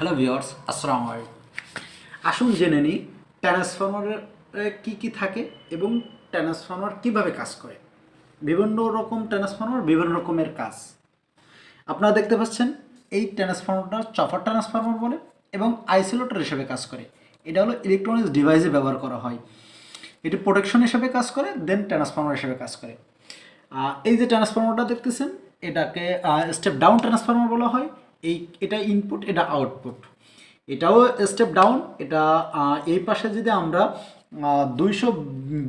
Hello viewers আসসালামু আসুন জেনে নিই ট্রান্সফর্মারের কি কি থাকে এবং ট্রান্সফর্মার কীভাবে কাজ করে? বিভিন্ন রকম ট্রান্সফর্মার বিভিন্ন রকমের কাজ। আপনারা দেখতে পাচ্ছেন, এই ট্রান্সফর্মারটা চপার ট্রান্সফর্মার বলে এবং আইসোলেটর হিসেবে কাজ করে। এটা হলো ইলেকট্রনিক্স ডিভাইসে ব্যবহার করা হয়। এটি প্রোটেকশন হিসেবে কাজ করে দেন ট্রান্সফর্মার হিসেবে কাজ করে। এই যে ট্রান্সফর্মারটা দেখতেছেন, এটাকে স্টেপ ডাউন ট্রান্সফর্মার বলা হয়। এই, এটা ইনপুট এটা আউটপুট এটাও স্টেপ ডাউন এটা এই পাশে যদি আমরা দুইশো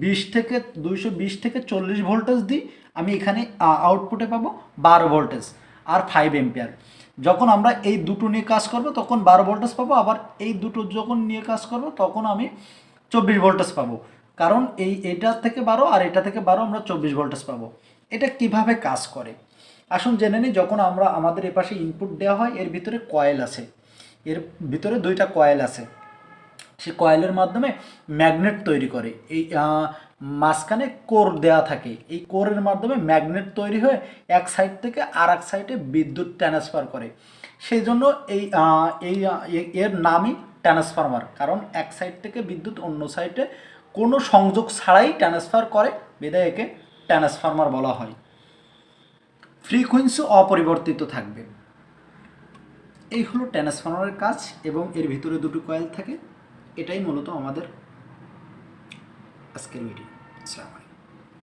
বিশ থেকে, দুইশো বিশ থেকে চল্লিশ ভোল্টেজ দিই, আমি এখানে আউটপুটে পাবো বারো ভোল্টেজ আর ফাইভ এম্পিয়ার যখন আমরা এই দুটো নিয়ে কাজ করব, তখন বারো ভোল্টেজ পাবো, আবার এই দুটো যখন নিয়ে কাজ করব, তখন আমি চব্বিশ ভোল্টেজ পাবো। কারণ এই, এটা থেকে বারো আর এটা থেকে বারো, আমরা চব্বিশ ভোল্টেজ পাবো। এটা কীভাবে কাজ করে? আসুন জেনে নিই, যখন আমরা আমাদের এ পাশে ইনপুট দেওয়া হয়, এর ভিতরে কয়েল আছে। এর ভিতরে দুইটা কয়েল আছে। সে কয়েলের মাধ্যমে ম্যাগনেট তৈরি করে। এই মাঝখানে কোর দেওয়া থাকে। এই কোরের মাধ্যমে ম্যাগনেট তৈরি হয়ে এক সাইড থেকে আর এক সাইডে বিদ্যুৎ ট্রান্সফার করে। সেই জন্য এই এই এর নামই ট্রান্সফরমার কারণ এক সাইড থেকে বিদ্যুৎ অন্য সাইডে কোনো সংযোগ ছাড়াই ট্রান্সফার করে। বিদায় একে ট্রান্সফরমার বলা হয়। ফ্রিকোয়েন্সি অপরিবর্তিত থাকবে। এই হলো ট্রান্সফর্মারের কাজ এবং এর ভিতরে দুটো কয়েল থাকে। এটাই মূলত আমাদের আজকের ভিডিও আসসালামু আলাইকুম।